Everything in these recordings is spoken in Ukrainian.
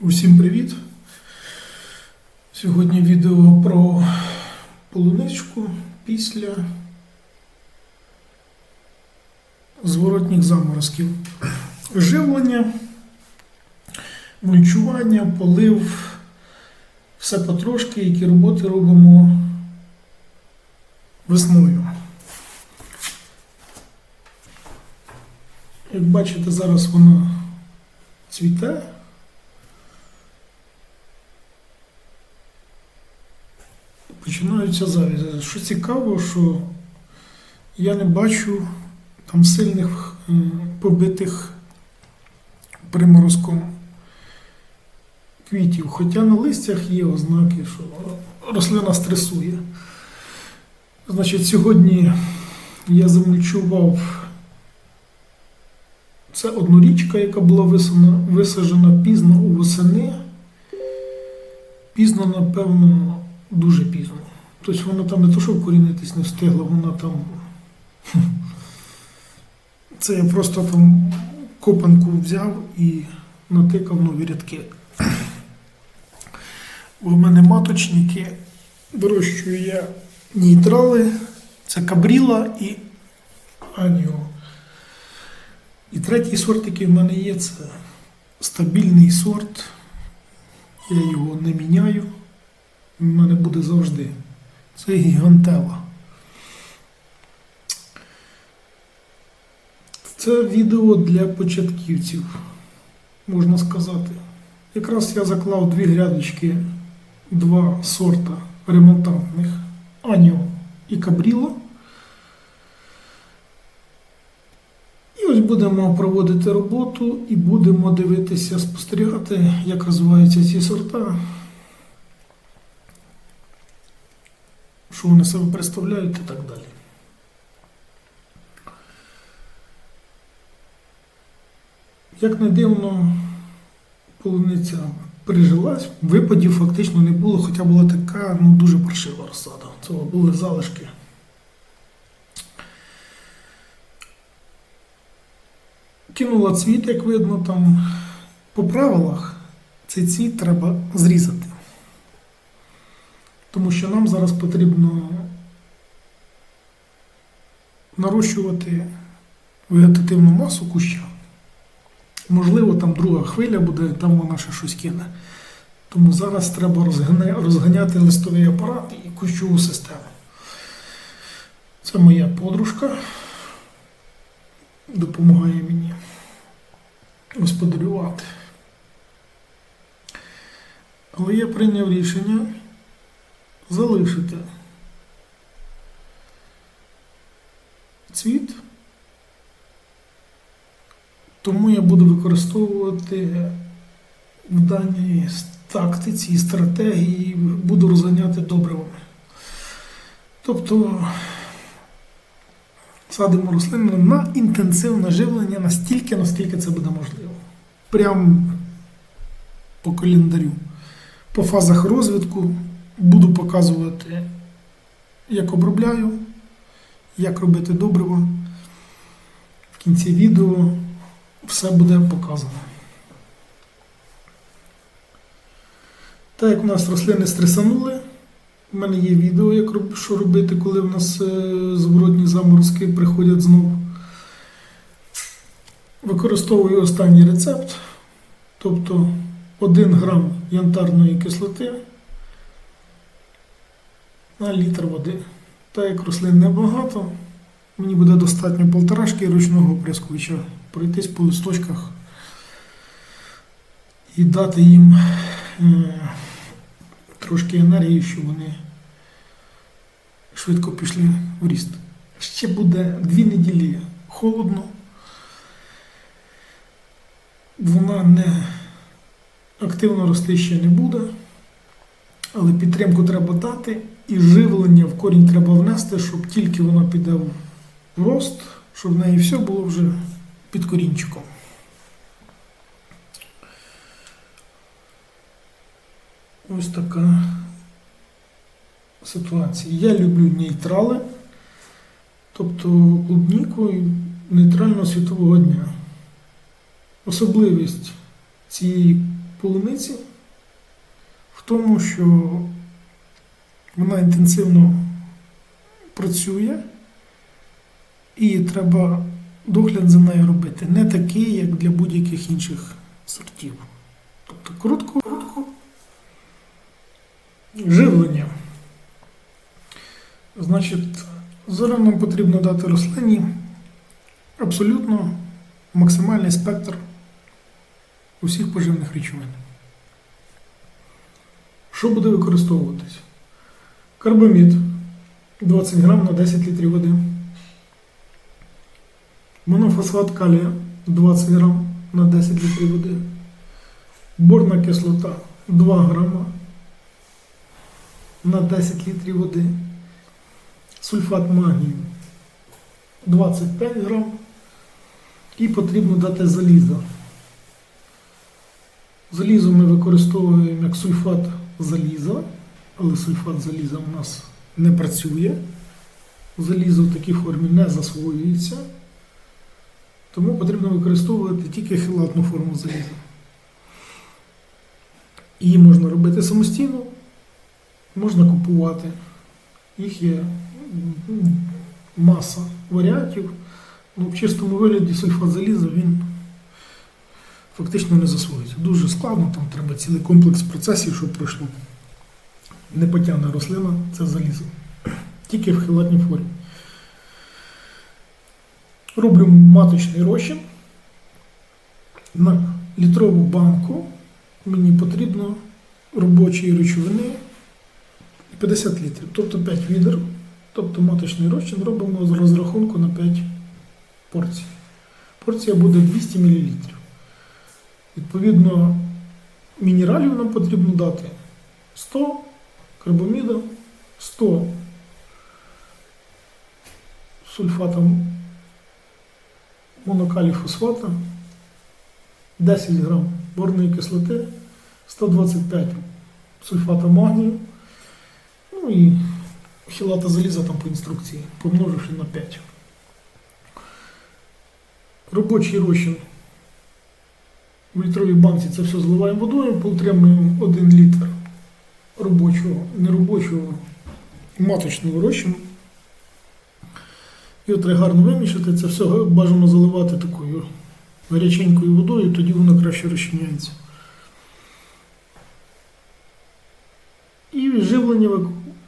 Усім привіт! Сьогодні відео про полуничку після зворотніх заморозків. Живлення, мульчування, полив, все потрошки, які роботи робимо весною. Як бачите, зараз вона цвіте. Починаються завізи. Що цікаво, що я не бачу там сильних побитих приморозком квітів. Хоча на листях є ознаки, що рослина стресує. Значить, сьогодні я замульчував це однорічка, яка була висажена, пізно у восени. Пізно, напевно, дуже пізно. Тобто вона там не то, що вкорінитись не встигла, вона там. Це я просто там копанку взяв і натикав нові рядки. У мене маточники, вирощую я нейтрали, це кабріла і аніо. І третій сорт, який в мене є, це стабільний сорт. Я його не міняю. В мене буде завжди. Це гігантела. Це відео для початківців, можна сказати. Якраз я заклав дві грядочки, два сорта ремонтантних Аніо і Кабріло. І ось будемо проводити роботу і будемо дивитися, спостерігати, як розвиваються ці сорта. Що вони себе представляють і так далі. Як не дивно, полуниця прижилась, випадів фактично не було, хоча була така ну, дуже паршива розсада. Це були залишки. Кинула цвіт, як видно, там по правилах цей цвіт треба зрізати. Тому що нам зараз потрібно нарощувати вегетативну масу куща. Можливо, там друга хвиля буде, там вона ще щось кине. Тому зараз треба розганяти листовий апарат і кущову систему. Це моя подружка. Допомагає мені господарювати. Але я прийняв рішення залишити цвіт, тому я буду використовувати в даній тактиці і стратегії, буду розганяти добривами. Тобто садимо рослини на інтенсивне живлення настільки, наскільки це буде можливо. Прям по календарю. По фазах розвитку Буду показувати, як обробляю, як робити добриво. В кінці відео все буде показано. Так як у нас рослини стресанули, в мене є відео, як що робити, коли в нас е, зворотні заморозки приходять знову. Використовую останній рецепт, тобто 1 грам янтарної кислоти на літр води. Так як рослин небагато, мені буде достатньо полторашки ручного оприскувача пройтись по листочках і дати їм е, трошки енергії, щоб вони швидко пішли в ріст. Ще буде дві неділі холодно. Вона не активно рости ще не буде, але підтримку треба дати. І живлення в корінь треба внести, щоб тільки вона піде в рост, щоб в неї все було вже під корінчиком. Ось така ситуація. Я люблю нейтрали, тобто клубніку нейтрального світового дня. Особливість цієї полуниці тому, що вона інтенсивно працює і треба догляд за нею робити. Не такий, як для будь-яких інших сортів. Тобто коротко, коротко. Живлення. Значить, зараз нам потрібно дати рослині абсолютно максимальний спектр усіх поживних речовин. Що буде використовуватись? Карбамід 20 грам на 10 літрів води. Монофосфат калія 20 грам на 10 літрів води. Борна кислота 2 грама на 10 літрів води. Сульфат магнію 25 грам. І потрібно дати залізо. Залізо ми використовуємо як сульфат заліза, але сульфат заліза у нас не працює. Залізо в такій формі не засвоюється. Тому потрібно використовувати тільки хелатну форму заліза. Її можна робити самостійно, можна купувати. Їх є маса варіантів. Ну, в чистому вигляді сульфат заліза він фактично не засвоюється. Дуже складно, там треба цілий комплекс процесів, щоб пройшло. Не потягне рослина це залізо. Тільки в хелатній формі. Роблю маточний розчин. На літрову банку мені потрібно робочої речовини 50 літрів, тобто 5 відер. Тобто маточний розчин робимо з розрахунку на 5 порцій. Порція буде 200 мл. Відповідно, мінералів нам потрібно дати 100 карбаміда, 100 сульфата монокалій фосфата, 10 грам борної кислоти, 125 сульфата магнію, ну і хілата заліза там по інструкції, помноживши на 5. Робочий розчин в літровій банці це все зливаємо водою, отримуємо 1 літр робочого, неробочого маточного розчину. Його треба гарно вимішати, це все бажано заливати такою гаряченькою водою, тоді воно краще розчиняється. І живлення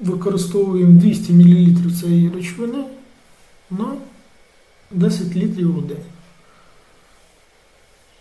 використовуємо 200 мл цієї речовини на 10 літрів води.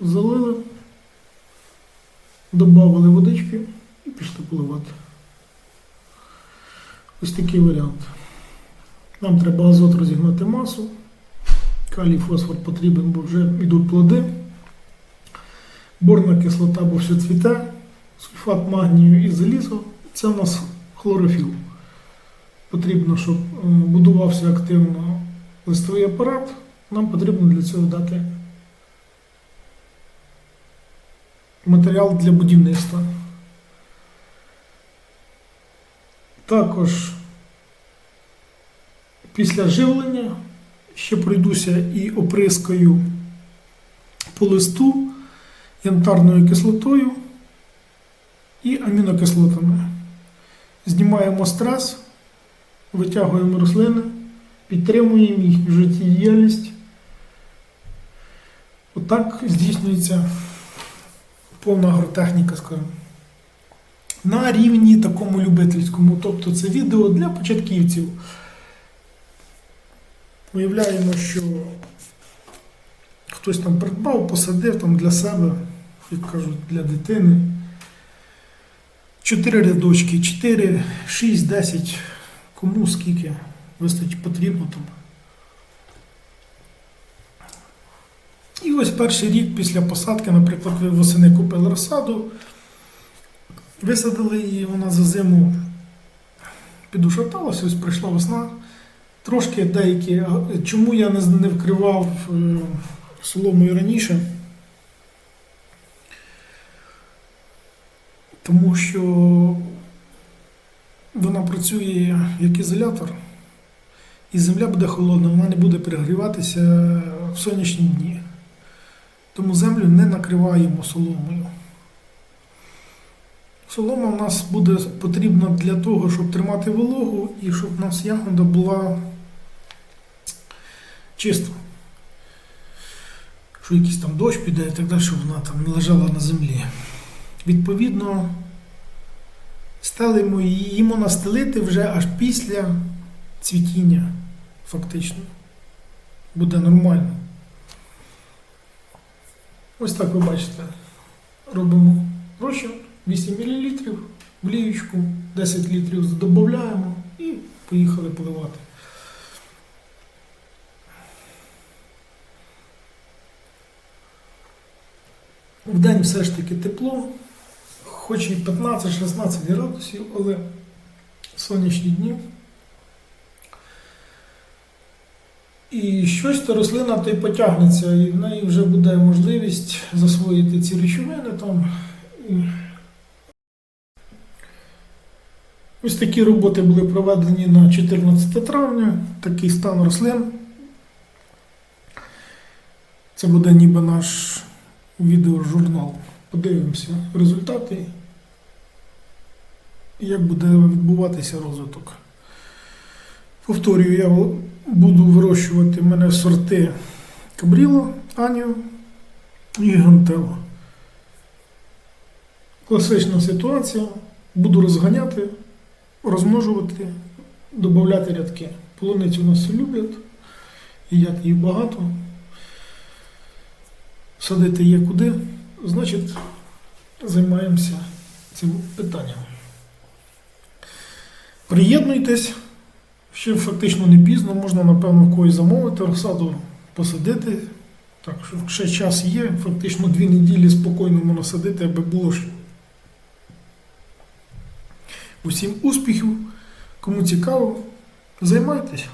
Залили, додали водички і пішли поливати. Ось такий варіант. Нам треба азот розігнати масу. Калій фосфор потрібен, бо вже йдуть плоди. Борна кислота, бо все цвіте. Сульфат магнію і залізо. Це у нас хлорофіл. Потрібно, щоб будувався активно листовий апарат. Нам потрібно для цього дати матеріал для будівництва. Також після живлення ще пройдуся і оприскаю по листу янтарною кислотою і амінокислотами. Знімаємо стрес, витягуємо рослини, підтримуємо їх життєдіяльність. Отак здійснюється повна агротехніка, скажімо. На рівні такому любительському. Тобто це відео для початківців. Уявляємо, що хтось там придбав, посадив там для себе, як кажуть, для дитини. 4 рядочки, 4, 6, 10, кому скільки вистачить потрібно там. І ось перший рік після посадки, наприклад, ви восени купили розсаду, висадили її, вона за зиму підушаталася, ось прийшла весна. Трошки деякі. Чому я не, вкривав е, соломою раніше? Тому що вона працює як ізолятор, і земля буде холодна, вона не буде перегріватися в сонячні дні. Тому землю не накриваємо соломою. Солома у нас буде потрібна для того, щоб тримати вологу і щоб у нас ягода була чиста. Що якийсь там дощ піде і так далі, щоб вона там не лежала на землі. Відповідно, стелимо її, її можна вже аж після цвітіння, фактично. Буде нормально. Ось так ви бачите. Робимо розчин 8 мл в ліючку, 10 літрів додаємо і поїхали поливати. В день все ж таки тепло, хоч і 15-16 градусів, але сонячні дні. І щось то рослина то й потягнеться, і в неї вже буде можливість засвоїти ці речовини там. Ось такі роботи були проведені на 14 травня, такий стан рослин. Це буде ніби наш відеожурнал. Подивимося результати, як буде відбуватися розвиток. Повторюю, я буду вирощувати в мене сорти Кабріло, Аніо і Гантело. Класична ситуація. Буду розганяти, розмножувати, додати рядки. Полуницю нас люблять, їдять її багато. Садити є куди, значить, займаємося цим питанням. Приєднуйтесь. Ще фактично не пізно, можна, напевно, когось замовити, розсаду посадити. Так що ще час є, фактично дві неділі спокійно можна садити, аби було що. Усім успіхів, кому цікаво, займайтесь.